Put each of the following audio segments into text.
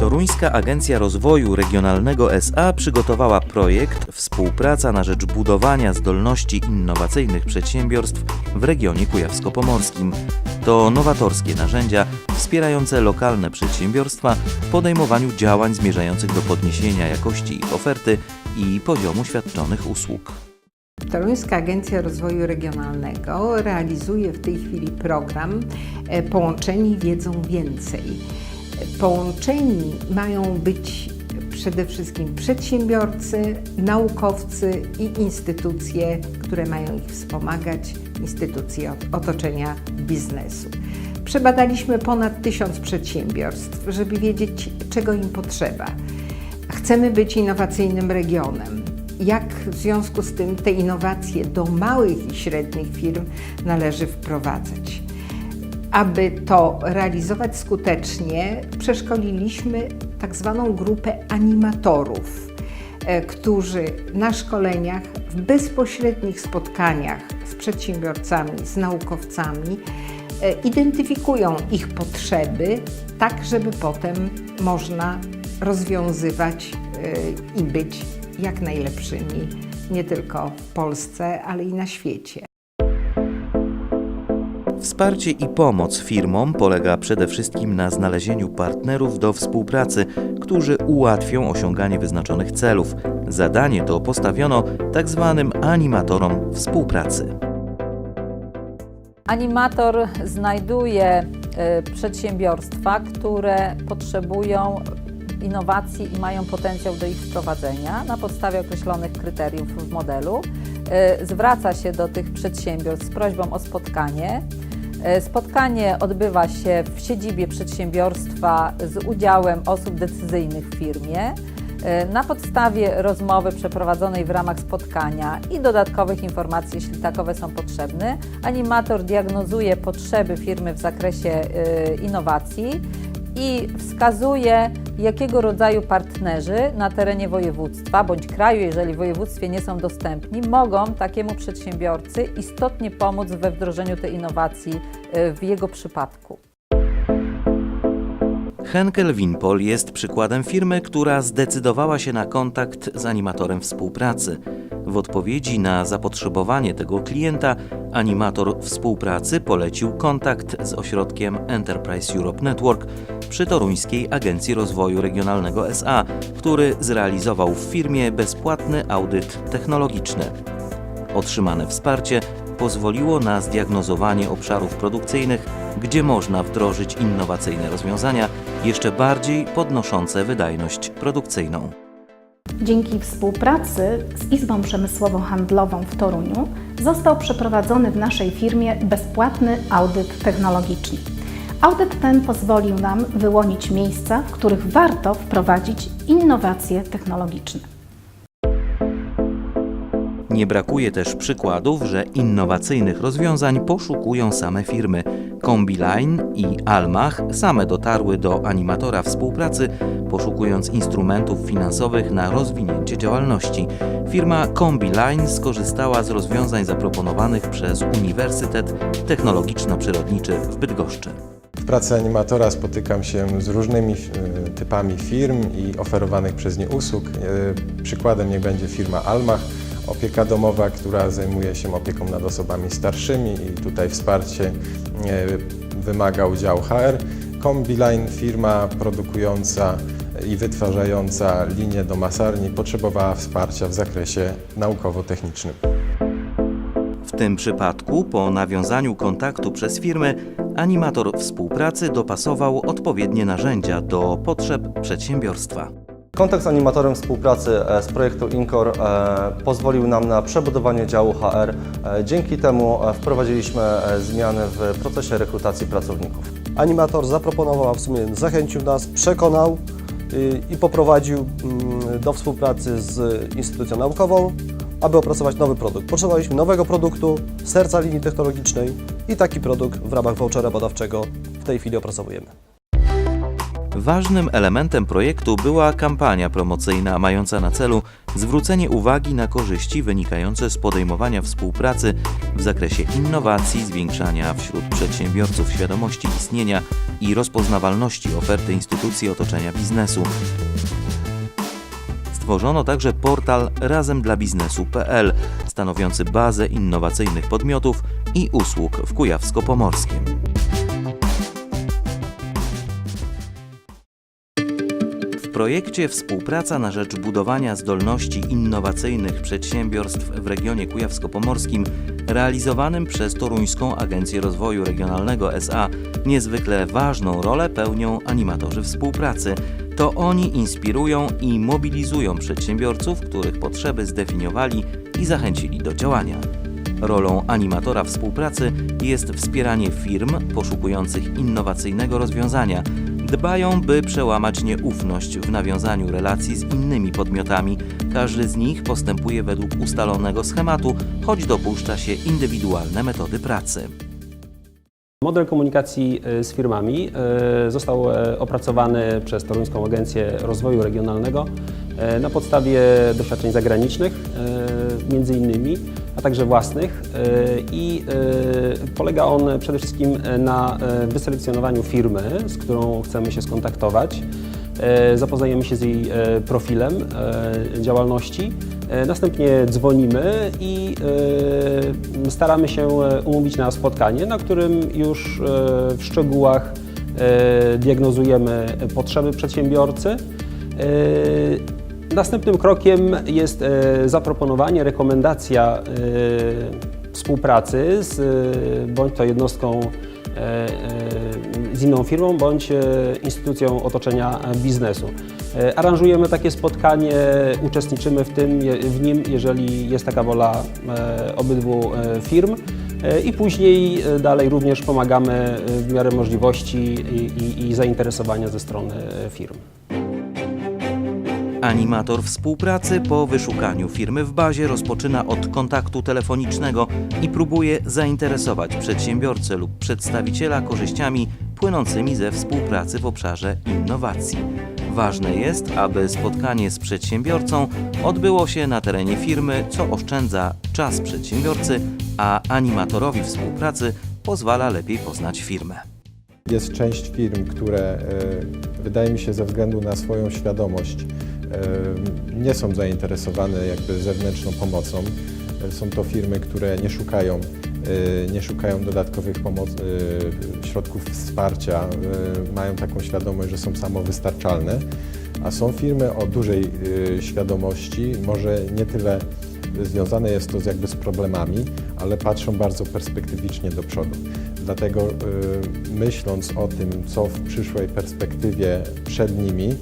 Toruńska Agencja Rozwoju Regionalnego SA przygotowała projekt Współpraca na rzecz budowania zdolności innowacyjnych przedsiębiorstw w regionie kujawsko-pomorskim. To nowatorskie narzędzia wspierające lokalne przedsiębiorstwa w podejmowaniu działań zmierzających do podniesienia jakości ich oferty i poziomu świadczonych usług. Toruńska Agencja Rozwoju Regionalnego realizuje w tej chwili program e, Połączeni wiedzą więcej. Połączeni mają być przede wszystkim przedsiębiorcy, naukowcy i instytucje, które mają ich wspomagać, instytucje ot- otoczenia biznesu. Przebadaliśmy ponad tysiąc przedsiębiorstw, żeby wiedzieć, czego im potrzeba. Chcemy być innowacyjnym regionem. Jak w związku z tym te innowacje do małych i średnich firm należy wprowadzać? Aby to realizować skutecznie, przeszkoliliśmy tak zwaną grupę animatorów, e, którzy na szkoleniach, w bezpośrednich spotkaniach z przedsiębiorcami, z naukowcami, e, identyfikują ich potrzeby, tak żeby potem można rozwiązywać e, i być jak najlepszymi nie tylko w Polsce, ale i na świecie. Wsparcie i pomoc firmom polega przede wszystkim na znalezieniu partnerów do współpracy, którzy ułatwią osiąganie wyznaczonych celów. Zadanie to postawiono tak zwanym animatorom współpracy. Animator znajduje e, przedsiębiorstwa, które potrzebują innowacji i mają potencjał do ich wprowadzenia na podstawie określonych kryteriów w modelu. E, Zwraca się do tych przedsiębiorstw z prośbą o spotkanie. E, Spotkanie odbywa się w siedzibie przedsiębiorstwa z udziałem osób decyzyjnych w firmie. E, Na podstawie rozmowy przeprowadzonej w ramach spotkania i dodatkowych informacji, jeśli takowe są potrzebne, animator diagnozuje potrzeby firmy w zakresie e, innowacji i wskazuje, jakiego rodzaju partnerzy na terenie województwa bądź kraju, jeżeli w województwie nie są dostępni, mogą takiemu przedsiębiorcy istotnie pomóc we wdrożeniu tej innowacji e, w jego przypadku. Henkel Winpol jest przykładem firmy, która zdecydowała się na kontakt z animatorem współpracy. W odpowiedzi na zapotrzebowanie tego klienta, animator współpracy polecił kontakt z ośrodkiem Enterprise Europe Network przy Toruńskiej Agencji Rozwoju Regionalnego SA, który zrealizował w firmie bezpłatny audyt technologiczny. Otrzymane wsparcie pozwoliło na zdiagnozowanie obszarów produkcyjnych, gdzie można wdrożyć innowacyjne rozwiązania, jeszcze bardziej podnoszące wydajność produkcyjną. Dzięki współpracy z Izbą Przemysłową Handlową w Toruniu został przeprowadzony w naszej firmie bezpłatny audyt technologiczny. Audyt ten pozwolił nam wyłonić miejsca, w których warto wprowadzić innowacje technologiczne. Nie brakuje też przykładów, że innowacyjnych rozwiązań poszukują same firmy. Combiline i Almach same dotarły do animatora współpracy, poszukując instrumentów finansowych na rozwinięcie działalności. Firma Combiline skorzystała z rozwiązań zaproponowanych przez Uniwersytet Technologiczno-Przyrodniczy w Bydgoszczy. W pracy animatora spotykam się z różnymi e, typami firm i oferowanych przez nie usług. E, Przykładem niech będzie firma Almach, opieka domowa, która zajmuje się opieką nad osobami starszymi i tutaj wsparcie e, wymaga udziału HR. Combiline, firma produkująca i wytwarzająca linie do masarni, potrzebowała wsparcia w zakresie naukowo-technicznym. W tym przypadku, po nawiązaniu kontaktu przez firmy, animator współpracy dopasował odpowiednie narzędzia do potrzeb przedsiębiorstwa. Kontakt z animatorem współpracy e, z projektu Incor e, pozwolił nam na przebudowanie działu HR. E, Dzięki temu wprowadziliśmy zmiany w procesie rekrutacji pracowników. Animator zaproponował, a w sumie zachęcił nas, przekonał y, i poprowadził mm, do współpracy z instytucją naukową, aby opracować nowy produkt. Potrzebowaliśmy nowego produktu, serca linii technologicznej i taki produkt w ramach vouchera badawczego w tej chwili opracowujemy. Ważnym elementem projektu była kampania promocyjna mająca na celu zwrócenie uwagi na korzyści wynikające z podejmowania współpracy w zakresie innowacji, zwiększania wśród przedsiębiorców świadomości istnienia i rozpoznawalności oferty instytucji otoczenia biznesu. Stworzono także portal razem dla biznesu.pl, stanowiący bazę innowacyjnych podmiotów i usług w Kujawsko-Pomorskiem. Projekcie Współpraca na rzecz budowania zdolności innowacyjnych przedsiębiorstw w regionie kujawsko-pomorskim, realizowanym przez Toruńską Agencję Rozwoju Regionalnego SA, niezwykle ważną rolę pełnią animatorzy współpracy. To oni inspirują i mobilizują przedsiębiorców, których potrzeby zdefiniowali i zachęcili do działania. Rolą animatora współpracy jest wspieranie firm poszukujących innowacyjnego rozwiązania. Dbają, by przełamać nieufność w nawiązaniu relacji z innymi podmiotami. Każdy z nich postępuje według ustalonego schematu, choć dopuszcza się indywidualne metody pracy. Model komunikacji e, z firmami e, został e, opracowany przez Toruńską Agencję Rozwoju Regionalnego na podstawie doświadczeń zagranicznych, między innymi, a także własnych i e, polega on przede wszystkim na e, wyselekcjonowaniu firmy, z którą chcemy się skontaktować. E, Zapoznajemy się z jej e, profilem e, działalności, e, następnie dzwonimy i e, staramy się e, umówić na spotkanie, na którym już e, w szczegółach e, diagnozujemy potrzeby przedsiębiorcy. E, Następnym krokiem jest e, zaproponowanie, rekomendacja e, współpracy z e, bądź to jednostką e, e, z inną firmą bądź e, instytucją otoczenia biznesu. Aranżujemy takie spotkanie, uczestniczymy w, tym, w nim, jeżeli jest taka wola obydwu firm. I później dalej również pomagamy w miarę możliwości i, i, i zainteresowania ze strony firm. Animator współpracy po wyszukaniu firmy w bazie rozpoczyna od kontaktu telefonicznego i próbuje zainteresować przedsiębiorcę lub przedstawiciela korzyściami płynącymi ze współpracy w obszarze innowacji. Ważne jest, aby spotkanie z przedsiębiorcą odbyło się na terenie firmy, co oszczędza czas przedsiębiorcy, a animatorowi współpracy pozwala lepiej poznać firmę. Jest część firm, które e, wydaje mi się ze względu na swoją świadomość nie są zainteresowane jakby zewnętrzną pomocą. E, Są to firmy, które nie szukają, e, nie szukają dodatkowych pomoc, e, środków wsparcia, mają taką świadomość, że są samowystarczalne, a są firmy o dużej świadomości, może nie tyle związane jest to jakby z problemami, ale patrzą bardzo perspektywicznie do przodu. Dlatego myśląc o tym, co w przyszłej perspektywie przed nimi,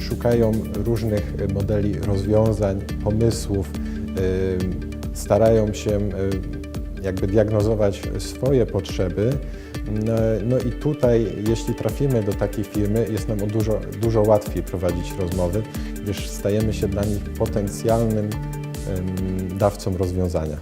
szukają różnych modeli rozwiązań, pomysłów, y, starają się y, jakby diagnozować swoje potrzeby. No, no i tutaj, jeśli trafimy do takiej firmy, jest nam dużo, dużo łatwiej prowadzić rozmowy, gdyż stajemy się dla nich potencjalnym dawcą rozwiązania.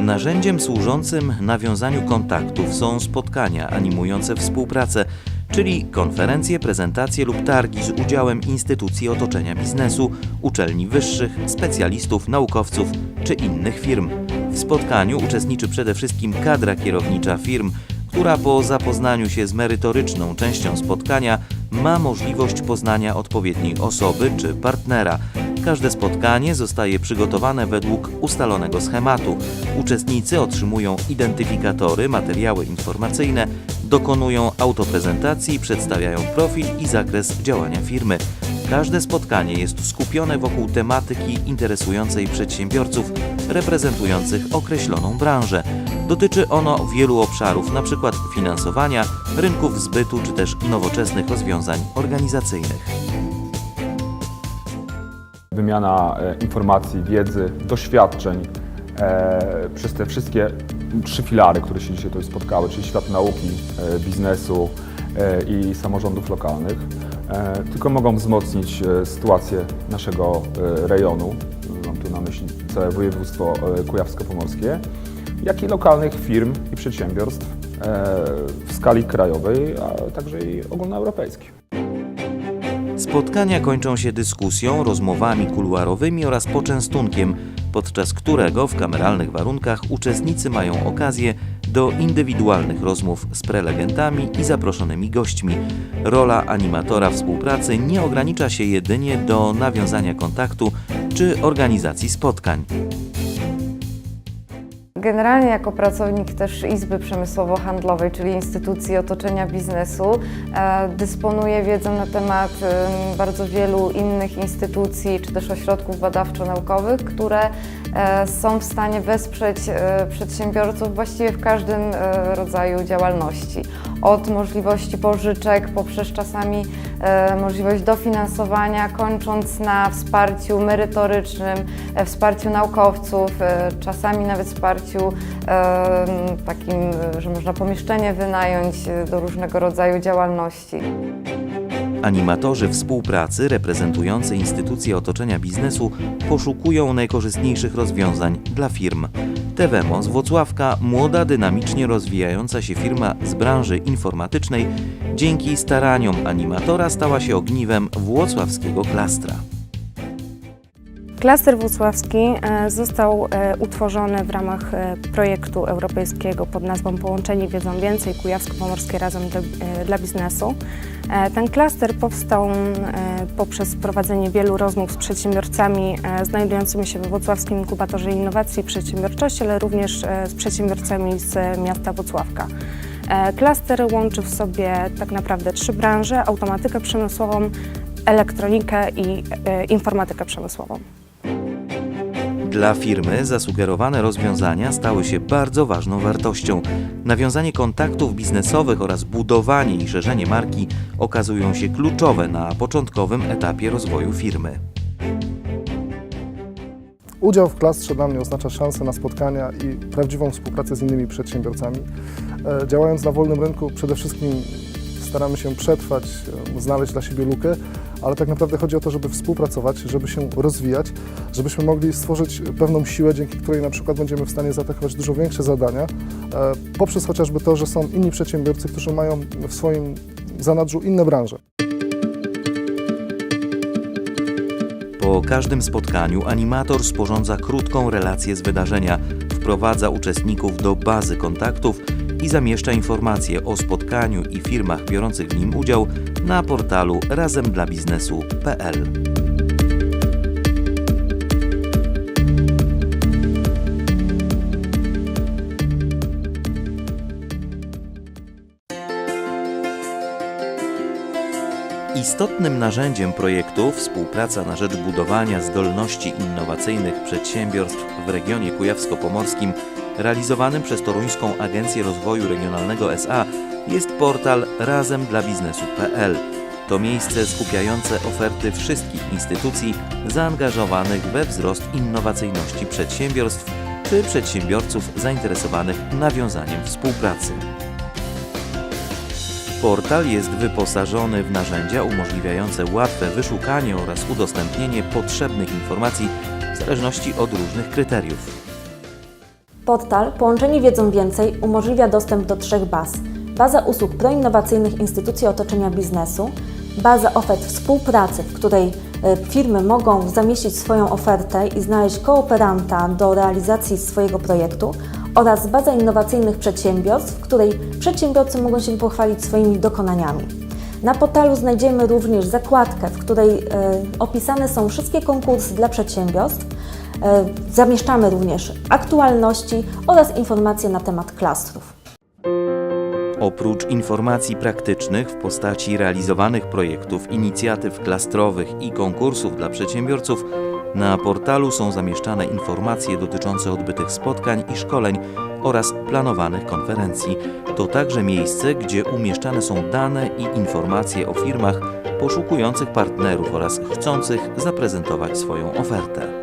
Narzędziem służącym nawiązaniu kontaktów są spotkania animujące współpracę, czyli konferencje, prezentacje lub targi z udziałem instytucji otoczenia biznesu, uczelni wyższych, specjalistów, naukowców czy innych firm. W spotkaniu uczestniczy przede wszystkim kadra kierownicza firm, która po zapoznaniu się z merytoryczną częścią spotkania ma możliwość poznania odpowiedniej osoby czy partnera. Każde spotkanie zostaje przygotowane według ustalonego schematu. Uczestnicy otrzymują identyfikatory, materiały informacyjne, dokonują autoprezentacji, przedstawiają profil i zakres działania firmy. Każde spotkanie jest skupione wokół tematyki interesującej przedsiębiorców reprezentujących określoną branżę. Dotyczy ono wielu obszarów, np. finansowania, rynków zbytu czy też nowoczesnych rozwiązań organizacyjnych. Wymiana e, informacji, wiedzy, doświadczeń e, przez te wszystkie trzy filary, które się dzisiaj tutaj spotkały, czyli świat nauki, e, biznesu i samorządów lokalnych, tylko mogą wzmocnić sytuację naszego rejonu, mam tu na myśli całe województwo kujawsko-pomorskie, jak i lokalnych firm i przedsiębiorstw w skali krajowej, a także i ogólnoeuropejskiej. Spotkania kończą się dyskusją, rozmowami kuluarowymi oraz poczęstunkiem, podczas którego w kameralnych warunkach uczestnicy mają okazję do indywidualnych rozmów z prelegentami i zaproszonymi gośćmi. Rola animatora współpracy nie ogranicza się jedynie do nawiązania kontaktu czy organizacji spotkań. Generalnie jako pracownik też Izby Przemysłowo-Handlowej, czyli instytucji otoczenia biznesu, e, dysponuję wiedzą na temat em, bardzo wielu innych instytucji czy też ośrodków badawczo-naukowych, które są w stanie wesprzeć e, przedsiębiorców właściwie w każdym e, rodzaju działalności. Od możliwości pożyczek poprzez czasami e, możliwość dofinansowania, kończąc na wsparciu merytorycznym, e, wsparciu naukowców, e, czasami nawet wsparciu e, takim, e, że można pomieszczenie wynająć e, do różnego rodzaju działalności. Animatorzy współpracy reprezentujący instytucje otoczenia biznesu poszukują najkorzystniejszych rozwiązań dla firm. TVMO z Włocławka, młoda, dynamicznie rozwijająca się firma z branży informatycznej, dzięki staraniom animatora stała się ogniwem włocławskiego klastra. Klaster włocławski e, został e, utworzony w ramach e, projektu europejskiego pod nazwą Połączenie Wiedzą Więcej Kujawsko-Pomorskie Razem dla, Biznesu. Ten klaster powstał poprzez prowadzenie wielu rozmów z przedsiębiorcami znajdującymi się we Włocławskim Inkubatorze Innowacji i Przedsiębiorczości, ale również z przedsiębiorcami z miasta Włocławka. Klaster łączy w sobie tak naprawdę trzy branże: automatykę przemysłową, elektronikę i informatykę przemysłową. Dla firmy zasugerowane rozwiązania stały się bardzo ważną wartością. Nawiązanie kontaktów biznesowych oraz budowanie i szerzenie marki okazują się kluczowe na początkowym etapie rozwoju firmy. Udział w klastrze dla mnie oznacza szansę na spotkania i prawdziwą współpracę z innymi przedsiębiorcami. E, Działając na wolnym rynku przede wszystkim staramy się przetrwać, e, znaleźć dla siebie lukę, ale tak naprawdę chodzi o to, żeby współpracować, żeby się rozwijać, żebyśmy mogli stworzyć pewną siłę, dzięki której na przykład będziemy w stanie zaatakować dużo większe zadania, e, poprzez chociażby to, że są inni przedsiębiorcy, którzy mają w swoim zanadrzu inne branże. Po każdym spotkaniu animator sporządza krótką relację z wydarzenia, wprowadza uczestników do bazy kontaktów i zamieszcza informacje o spotkaniu i firmach biorących w nim udział na portalu razemdlabiznesu.pl. Istotnym narzędziem projektu Współpraca na rzecz budowania zdolności innowacyjnych przedsiębiorstw w regionie kujawsko-pomorskim realizowanym przez Toruńską Agencję Rozwoju Regionalnego SA jest portal razemdlabiznesu.pl. To miejsce skupiające oferty wszystkich instytucji zaangażowanych we wzrost innowacyjności przedsiębiorstw czy przedsiębiorców zainteresowanych nawiązaniem współpracy. Portal jest wyposażony w narzędzia umożliwiające łatwe wyszukanie oraz udostępnienie potrzebnych informacji w zależności od różnych kryteriów. Portal Połączeni Wiedzą Więcej umożliwia dostęp do trzech baz. Baza usług proinnowacyjnych instytucji otoczenia biznesu, baza ofert współpracy, w której e, firmy mogą zamieścić swoją ofertę i znaleźć kooperanta do realizacji swojego projektu oraz baza innowacyjnych przedsiębiorstw, w której przedsiębiorcy mogą się pochwalić swoimi dokonaniami. Na portalu znajdziemy również zakładkę, w której e, opisane są wszystkie konkursy dla przedsiębiorstw. E, zamieszczamy również aktualności oraz informacje na temat klastrów. Oprócz informacji praktycznych w postaci realizowanych projektów, inicjatyw klastrowych i konkursów dla przedsiębiorców, na portalu są zamieszczane informacje dotyczące odbytych spotkań i szkoleń oraz planowanych konferencji. To także miejsce, gdzie umieszczane są dane i informacje o firmach poszukujących partnerów oraz chcących zaprezentować swoją ofertę.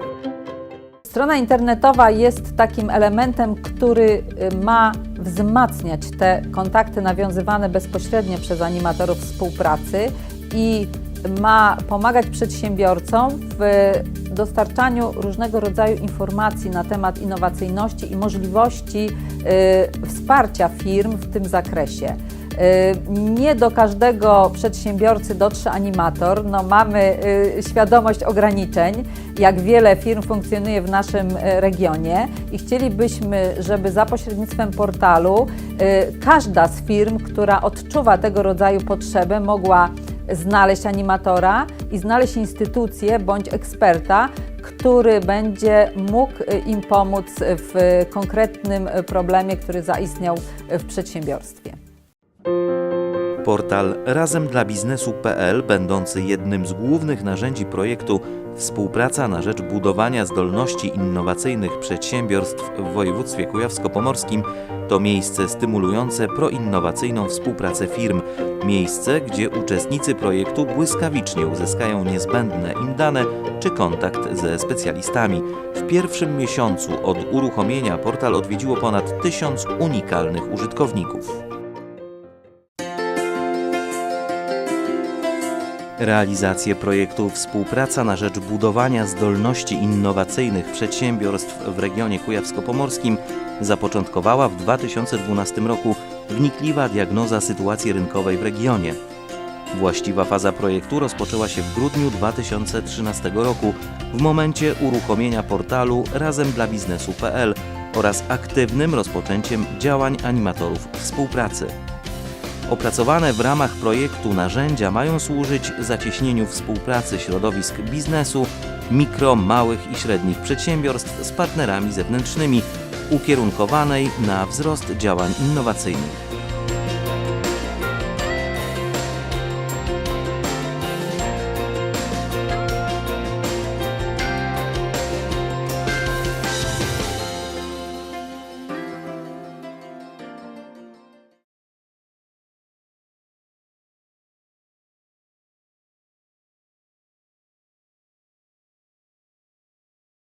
Strona internetowa jest takim elementem, który y, ma wzmacniać te kontakty nawiązywane bezpośrednio przez animatorów współpracy i ma pomagać przedsiębiorcom w dostarczaniu różnego rodzaju informacji na temat innowacyjności i możliwości y, wsparcia firm w tym zakresie. Y, Nie do każdego przedsiębiorcy dotrze animator. No, mamy y, świadomość ograniczeń, jak wiele firm funkcjonuje w naszym y, regionie i chcielibyśmy, żeby za pośrednictwem portalu każda z firm, która odczuwa tego rodzaju potrzebę, mogła znaleźć animatora i znaleźć instytucję bądź eksperta, który będzie mógł im pomóc w konkretnym problemie, który zaistniał w przedsiębiorstwie. Portal Razem dla Biznesu.pl, będący jednym z głównych narzędzi projektu Współpraca na rzecz budowania zdolności innowacyjnych przedsiębiorstw w województwie kujawsko-pomorskim, to miejsce stymulujące proinnowacyjną współpracę firm. Miejsce, gdzie uczestnicy projektu błyskawicznie uzyskają niezbędne im dane czy kontakt ze specjalistami. W pierwszym miesiącu od uruchomienia portal odwiedziło ponad tysiąc unikalnych użytkowników. Realizację projektu Współpraca na rzecz budowania zdolności innowacyjnych przedsiębiorstw w regionie kujawsko-pomorskim zapoczątkowała w 2012 roku wnikliwa diagnoza sytuacji rynkowej w regionie. Właściwa faza projektu rozpoczęła się w grudniu 2013 roku w momencie uruchomienia portalu Razem dla Biznesu.pl oraz aktywnym rozpoczęciem działań animatorów współpracy. Opracowane w ramach projektu narzędzia mają służyć zacieśnieniu współpracy środowisk biznesu, mikro, małych i średnich przedsiębiorstw z partnerami zewnętrznymi, ukierunkowanej na wzrost działań innowacyjnych.